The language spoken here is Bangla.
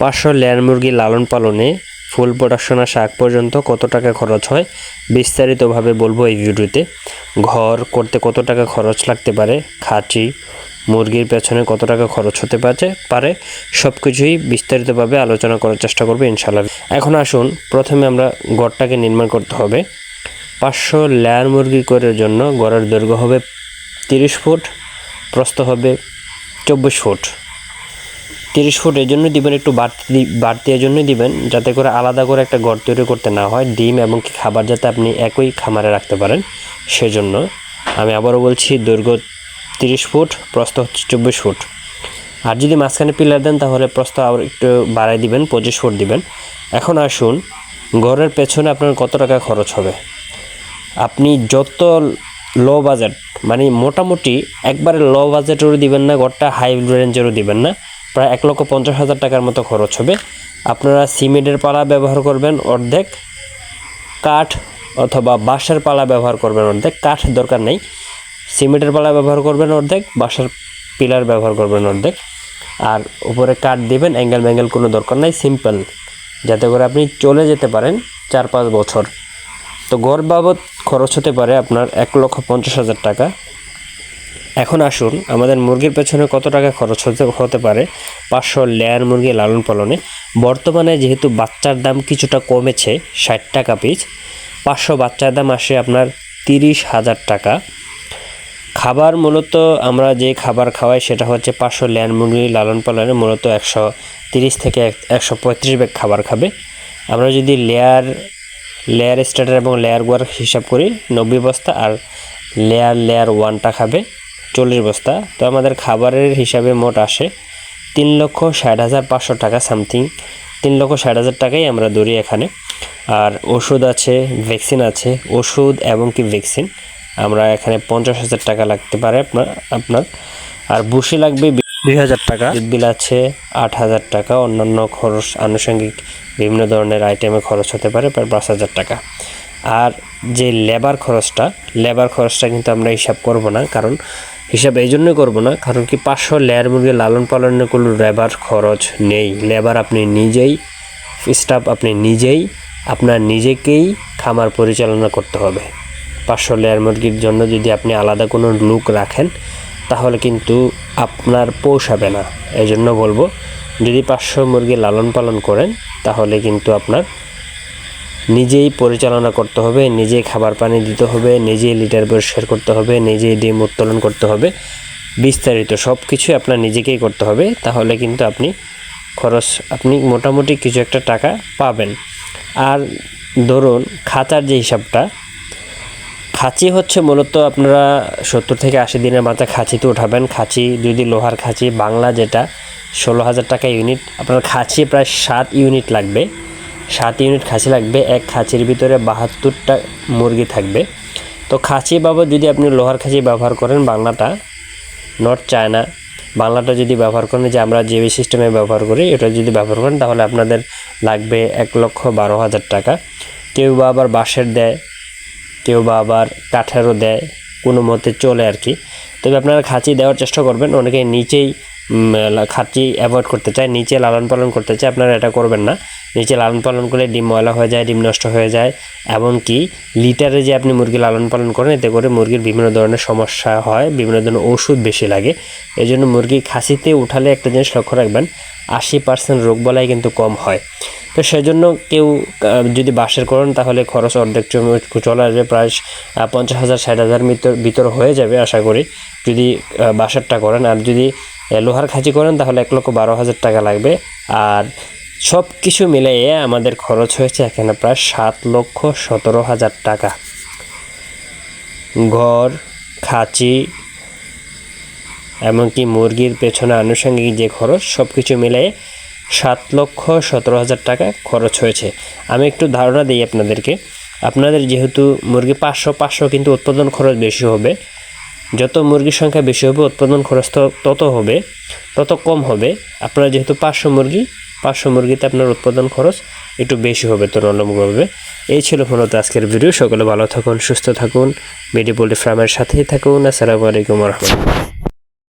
পাঁচশো লেয়ার মুরগি লালন পালনে ফুল প্রোডাকশন আসা পর্যন্ত কত টাকা খরচ হয়, বিস্তারিতভাবে বলব এই ভিডিওতে। ঘর করতে কত টাকা খরচ লাগতে পারে খাঁচি মুরগির পেছনে কত টাকা খরচ হতে পারে পারে সব কিছুই বিস্তারিতভাবে আলোচনা করার চেষ্টা করব ইনশাল্লাহ এখন আসুন, প্রথমে আমরা ঘরটাকে নির্মাণ করতে হবে। পাঁচশো লেয়ার মুরগি করার জন্য ঘরের দৈর্ঘ্য হবে তিরিশ ফুট, প্রস্থ হবে চব্বিশ ফুট। তিরিশ ফুট এই জন্য দিবেন, একটু বাড়তি বাড়তি এই জন্যই দিবেন, যাতে করে আলাদা করে একটা ঘর তৈরি করতে না হয়, ডিম এবং খাবার যাতে আপনি একই খামারে রাখতে পারেন, সেজন্য আমি আবারও বলছি দৈর্ঘ্য তিরিশ ফুট, প্রস্থ হচ্ছে চব্বিশ ফুট। আর যদি মাঝখানে পিলার দেন, তাহলে প্রস্থ আবার একটু বাড়াই দিবেন, পঁচিশ ফুট দিবেন। এখন আসুন, ঘরের পেছনে আপনার কত টাকা খরচ হবে? আপনি যত লো বাজেট মানে মোটামুটি একবারে লো বাজেটেরও দিবেন না, ঘরটা হাই রেঞ্জেরও দিবেন না। প্রায় এক লক্ষ পঞ্চাশ হাজার টাকার মতো খরচ হবে। আপনারা সিমেন্টের পালা ব্যবহার করবেন অর্ধেক, কাঠ অথবা বাঁশের পালা ব্যবহার করবেন অর্ধেক, কাঠ দরকার নেই। সিমেন্টের পালা ব্যবহার করবেন অর্ধেক, বাঁশের পিলার ব্যবহার করবেন অর্ধেক। আর উপরে কাঠ দিবেন, অ্যাঙ্গেল ম্যাঙ্গেল কোনো দরকার নাই, সিম্পল। যাতে করে আপনি চলে যেতে পারেন চার পাঁচ বছর। তো গড় বাবদ খরচ হতে পারে আপনার এক লক্ষ পঞ্চাশ হাজার টাকা। এখন আসুন, আমাদের মুরগির পেছনে কত টাকা খরচ হতে হতে পারে? পাঁচশো লেয়ার মুরগি লালন পালনে। বর্তমানে যেহেতু বাচ্চার দাম কিছুটা কমেছে, ষাট টাকা পিস পাঁচশো বাচ্চার দাম আসে আপনার তিরিশ হাজার টাকা। খাবার মূলত আমরা যে খাবার খাওয়াই সেটা হচ্ছে পাঁচশো লেয়ার মুরগি লালন পালনে মূলত একশো তিরিশ থেকে এক- একশো পঁয়ত্রিশ ব্যাগ খাবার খাবে। আমরা যদি লেয়ার লেয়ার স্টার্টার এবং লেয়ার গোয়ার হিসাব করি, নব্বই বস্তা আর লেয়ার লেয়ার ওয়ানটা খাবে। চল্লিশ বস্তা। তো আমাদের খাবারের হিসাবে মোট আসে তিন লক্ষ ষাট হাজার পাঁচশো টাকা সামথিং। তিন লক্ষ ষাট হাজার টাকাই আমরা ধরি এখানে। আর ওষুধ আছে ভ্যাকসিন আছে ওষুধ এবং কি ভ্যাকসিন। আমরা এখানে পঞ্চাশ হাজার টাকা লাগতে পারে আপনার আপনার। আর বুসি লাগবে দুই হাজার টাকা। বিল আছে আট হাজার টাকা। অন্যান্য খরচ আনুষঙ্গিক বিভিন্ন ধরনের আইটেমে খরচ হতে পারে প্রায় পাঁচ হাজার টাকা। আর যে লেবার খরচটা লেবার খরচটা কিন্তু আমরা হিসাব করব না, কারণ হিসাব এই জন্যই করব না, কারণ কি পাঁচশো লেয়ার মুরগি লালন পালনের কোনো লেবার খরচ নেই। লেবার আপনি নিজেই স্টাফ আপনি নিজেই, আপনার নিজেকেই খামার পরিচালনা করতে হবে। পাঁচশো লেয়ার মুরগির জন্য যদি আপনি আলাদা কোনো লুক রাখেন, তাহলে কিন্তু আপনার পোষাবে না। এই জন্য বলব, যদি পাঁচশো মুরগি লালন পালন করেন, তাহলে কিন্তু আপনার নিজেই পরিচালনা করতে হবে, নিজেই খাবার পানি দিতে হবে, নিজেই লিটার পরিষ্কার করতে হবে, নিজেই ডিম উত্তোলন করতে হবে। বিস্তারিত সব কিছুই আপনার নিজেকেই করতে হবে, তাহলে কিন্তু আপনি খরচ, আপনি মোটামুটি কিছু একটা টাকা পাবেন। আর ধরুন খাঁচার যে হিসাবটা, খাঁচি হচ্ছে মূলত আপনারা সত্তর থেকে আশি দিনের মাথায় খাঁচিতে উঠাবেন। খাঁচি যদি লোহার খাঁচি, বাংলা যেটা, ষোলো হাজার টাকা ইউনিট, আপনার খাঁচি প্রায় সাত ইউনিট লাগবে। সাত ইউনিট খাঁচি লাগবে, এক খাঁচির ভিতরে বাহাত্তরটা মুরগি থাকবে। তো খাঁচি বাবদ যদি আপনি লোহার খাঁচি ব্যবহার করেন বাংলাটা নট চায়না, বাংলাটা যদি ব্যবহার করেন যে আমরা যে সিস্টেমে ব্যবহার করি, এটা যদি ব্যবহার করেন, তাহলে আপনাদের লাগবে এক লক্ষ বারো হাজার টাকা। কেউ বা আবার বাঁশের দেয়, কেউ বা আবার কাঠেরও দেয়, কোনো মতে চলে আর কি। তবে আপনারা খাঁচি দেওয়ার চেষ্টা করবেন অনেকে নিচেই খাঁচি অ্যাভয়েড করতে চায় নিচে লালন পালন করতে চায় আপনারা এটা করবেন না। নিচে লালন পালন করলে ডিম ময়লা হয়ে যায় ডিম নষ্ট হয়ে যায়। এমনকি লিটারে যে আপনি মুরগি লালন পালন করেন এতে করে মুরগির বিভিন্ন ধরনের সমস্যা হয় বিভিন্ন ধরনের ওষুধ বেশি লাগে। এই জন্য মুরগি খাসিতে উঠালে একটা জিনিস লক্ষ্য রাখবেন আশি পার্সেন্ট রোগ বলাই কিন্তু কম হয়। তো সেজন্য কেউ যদি বাসের করেন তাহলে খরচ অর্ধেক চলে আসবে প্রায় পঞ্চাশ হাজার ষাট হাজার ভিতর হয়ে যাবে আশা করি। যদি আহ, বাঁশেরটা করেন আর যদি লোহার খাঁচি করেন, তাহলে এক লক্ষ বারো হাজার টাকা লাগবে। আর সব কিছু মিলিয়ে আমাদের খরচ হয়েছে এখানে প্রায় সাত লক্ষ সতেরো হাজার টাকা। ঘর, খাঁচি, এমনকি মুরগির পেছনে আনুষঙ্গিক যে খরচ সব কিছু মিলিয়ে সাত লক্ষ সতেরো হাজার টাকা খরচ হয়েছে। আমি একটু ধারণা দিই আপনাদেরকে। আপনাদের যেহেতু মুরগি পাঁচশো পাঁচশো কিন্তু উৎপাদন খরচ বেশি হবে যত মুরগির সংখ্যা বেশি হবে, উৎপাদন খরচ তত হবে, তত কম হবে। আপনার যেহেতু পাঁচশো মুরগি, পাঁচশো মুরগিতে আপনার উৎপাদন খরচ একটু বেশি হবে তুলনামূলকভাবে। এই ছিল মূলত আজকের ভিডিও। সকলে ভালো থাকুন, সুস্থ থাকুন। মেডি পোল্ট্রি ফার্মের সাথেই থাকুন। আসসালামু আলাইকুম রহমতুল্লাহ।